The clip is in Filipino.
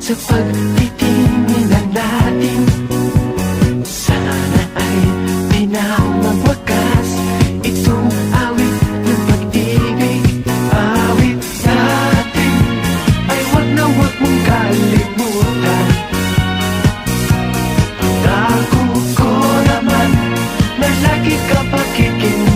sa pagtitingin natin Sana ay di na magwakas Itong awit ng pag-ibig Awit natin. Ay wag na wag mong kalimutan. Dako ko naman na lagi ka pakikinig.